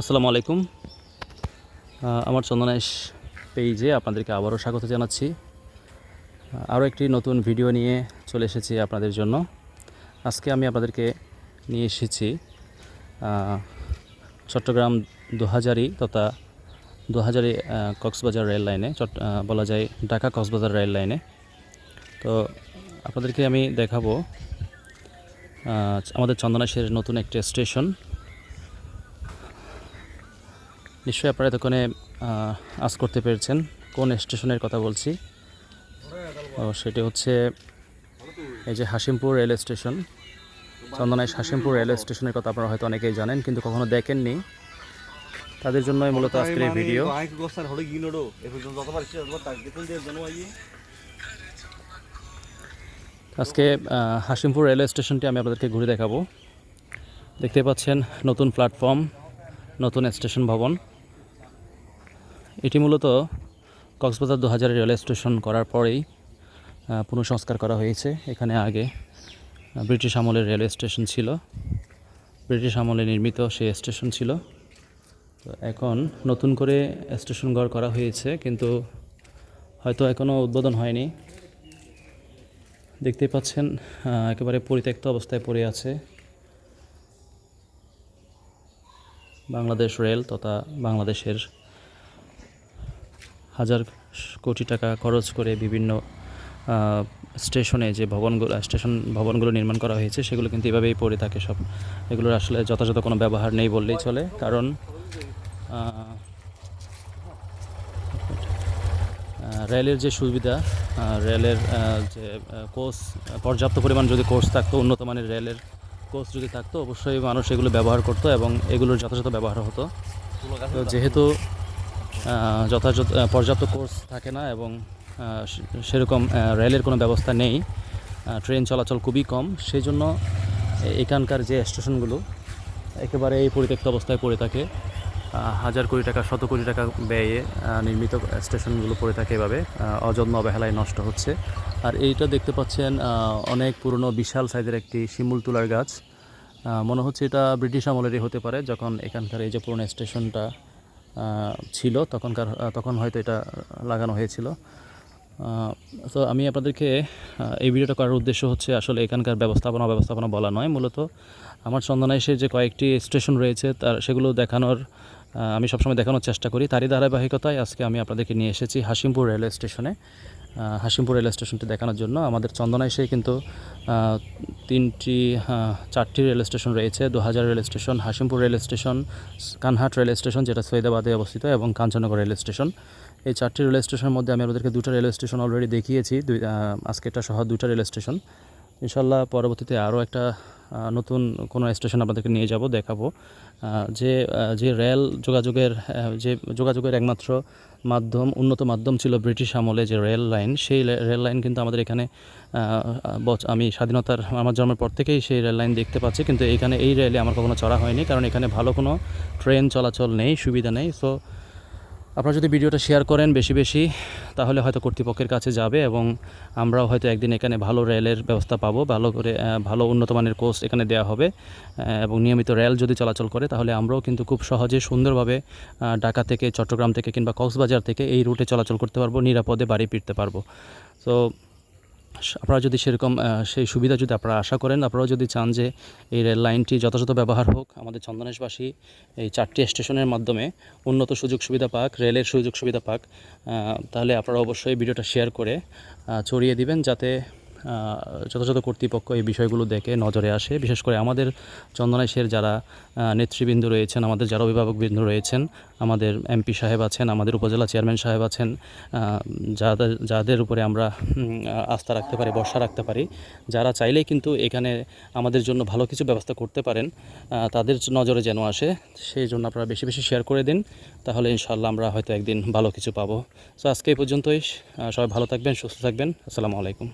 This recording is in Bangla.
আসসালামু আলাইকুম। আমার চন্দনেশ পেজে আপনাদেরকে আবারও স্বাগত জানাচ্ছি। আরও একটি নতুন ভিডিও নিয়ে চলে এসেছি আপনাদের জন্য। আজকে আমি আপনাদেরকে নিয়ে এসেছি চট্টগ্রাম দুহাজারি তথা দুহাজারি কক্সবাজার রেল লাইনে, চট বলা যায় ঢাকা কক্সবাজার রেল লাইনে। তো আপনাদেরকে আমি দেখাবো আমাদের চন্দনাশের নতুন একটি স্টেশন। নিশ্চয়ই আপনারা এতক্ষণে আজ করতে পেরেছেন। কোন স্টেশনের কথা বলছি? সেটি হচ্ছে এই যে Hashimpur rail station. Chandanaish Hashimpur railway স্টেশনের কথা আপনারা হয়তো অনেকেই জানেন কিন্তু কখনো দেখেননি। তাদের জন্যই মূলত আজকের এই ভিডিও। আজকে হাসিমপুর রেলওয়ে স্টেশনটি আমি আপনাদেরকে ঘুরে দেখাবো। দেখতে পাচ্ছেন নতুন প্ল্যাটফর্ম নতুন স্টেশন ভবন। এটি মূলত কক্সবাজার দু হাজার রেল স্টেশন করার পরেই পুনঃসংস্কার করা হয়েছে। এখানে আগে ব্রিটিশ আমলের রেলওয়ে স্টেশন ছিল। ব্রিটিশ আমলে নির্মিত সেই স্টেশন ছিল। তো এখন নতুন করে স্টেশন ঘর করা হয়েছে, কিন্তু হয়তো এখনও উদ্বোধন হয়নি। দেখতে পাচ্ছেন একেবারে পরিত্যক্ত অবস্থায় পড়ে আছে। বাংলাদেশ রেল তথা বাংলাদেশের হাজার কোটি টাকা খরচ করে বিভিন্ন স্টেশনে যে ভবনগুলো, স্টেশন ভবনগুলো নির্মাণ করা হয়েছে, সেগুলো কিন্তু এভাবেই পড়ে থাকে সব। এগুলোর আসলে যথাযথ কোনো ব্যবহার নেই বললেই চলে, কারণ রেলের যে সুবিধা রেলের যে কোচ, পর্যাপ্ত পরিমাণ যদি কোর্স থাকতো, উন্নত মানের রেলের কোচ যদি থাকতো, অবশ্যই মানুষ এগুলো ব্যবহার করতো এবং এগুলোর যথাযথ ব্যবহার হতো। যেহেতু যথাযথ পর্যাপ্ত কোর্স থাকে না এবং সেরকম রেলের কোনো ব্যবস্থা নেই। ট্রেন চলাচল খুবই কম। সেই জন্য এখানকার যে স্টেশনগুলো, একেবারে এই পরিত্যক্ত অবস্থায় পড়ে থাকে। হাজার কোটি টাকা, শত কোটি টাকা ব্যয়ে নির্মিত স্টেশনগুলো পড়ে থাকে এভাবে। অযত্ন, অবহেলায় নষ্ট হচ্ছে। আর এইটা দেখতে পাচ্ছেন অনেক পুরনো বিশাল সাইজের একটি শিমুল তুলার গাছ। মনে হচ্ছে এটা ব্রিটিশ আমলেরই হতে পারে, যখন এখানকার এই যে পুরনো স্টেশনটা ছিল, তখনকার তখন হয়তো এটা লাগানো হয়েছিল। তো আমি আপনাদেরকে এই ভিডিওটা করার উদ্দেশ্য হচ্ছে আসলে এখানকার ব্যবস্থাপনা ব্যবস্থাপনা বলা নয়। মূলত আমার চন্দনাইশে যে কয়েকটি স্টেশন রয়েছে, তার, সেগুলো দেখানোর আমি সবসময় দেখানোর চেষ্টা করি। তারই ধারাবাহিকতায় আজকে আমি আপনাদেরকে নিয়ে এসেছি হাসিমপুর রেলওয়ে স্টেশনে। হাসিমপুর রেল স্টেশনটি দেখানোর জন্য। আমাদের চন্দনাইশে কিন্তু তিনটি চারটি রেল স্টেশন রয়েছে। দু হাজার rail station Hashimpur rail station, Kanhat rail station, যেটা সৈয়দাবাদে অবস্থিত, এবং কাঞ্চনগর রেল স্টেশন। এই চারটি রেল স্টেশনের মধ্যে আমি আপনাদেরকে দুটো রেল স্টেশন অলরেডি দেখিয়েছি। দুই আজকেরটা সহ দুটো রেল স্টেশন। ইনশাল্লাহ পরবর্তীতে আরও একটা নতুন কোনো স্টেশন আপনাদেরকে নিয়ে যাব, দেখাবো। যে যে রেল যোগাযোগের যে যোগাযোগের একমাত্র মাধ্যম, উন্নত মাধ্যম ছিল ব্রিটিশ আমলে যে রেল লাইন, সেই রেল লাইন কিন্তু আমাদের এখানে আমি স্বাধীনতার, আমার জন্মের পর থেকেই সেই রেল লাইন দেখতে পাচ্ছি। কিন্তু এখানে এই রেলে আমার কখনো চড়া হয়নি, কারণ এখানে ভালো কোনো ট্রেন চলাচল নেই, সুবিধা নেই। সো আপনারা যদি ভিডিওটা শেয়ার করেন বেশি বেশি, তাহলে হয়তো কর্তৃপক্ষের কাছে যাবে এবং আমরাও হয়তো একদিন এখানে ভালো রেলের ব্যবস্থা পাবো, ভালো করে ভালো উন্নত মানের কোর্স এখানে দেওয়া হবে এবং নিয়মিত রেল যদি চলাচল করে, তাহলে আমরাও কিন্তু খুব সহজে সুন্দরভাবে ঢাকা থেকে চট্টগ্রাম থেকে কিংবা কক্সবাজার থেকে এই রুটে চলাচল করতে পারব, নিরাপদে বাড়ি ফিরতে পারব। তো আপনারা যদি সেরকম সেই সুবিধা যদি আপনারা আশা করেন, আপনারাও যদি চান যে এই রেল লাইনটি যথাযথ ব্যবহার হোক, আমাদের চন্দনেশবাসী এই চারটি স্টেশনের মাধ্যমে উন্নত সুযোগ সুবিধা পাক, রেলের সুযোগ সুবিধা পাক তাহলে আপনারা অবশ্যই ভিডিওটা শেয়ার করে ছড়িয়ে দিবেন যাতে যথাযথ কর্তৃপক্ষ এই বিষয়গুলো দেখে নজরে আসে। বিশেষ করে আমাদের চন্দনেশের যারা নেতৃবৃন্দ রয়েছেন, আমাদের যারা অভিভাবকবৃন্দ রয়েছেন, আমাদের এমপি সাহেব আছেন, আমাদের উপজেলা চেয়ারম্যান সাহেব আছেন যাদের যাদের উপরে আমরা আস্থা রাখতে পারি, ভরসা রাখতে পারি, যারা চাইলেই কিন্তু এখানে আমাদের জন্য ভালো কিছু ব্যবস্থা করতে পারেন তাদের নজরে যেন আসে, সেই জন্য আপনারা বেশি বেশি শেয়ার করে দিন, তাহলে ইনশাল্লাহ আমরা হয়তো একদিন ভালো কিছু পাবো। সো আজকে এই পর্যন্তই সবাই ভালো থাকবেন, সুস্থ থাকবেন, আসসালামু আলাইকুম।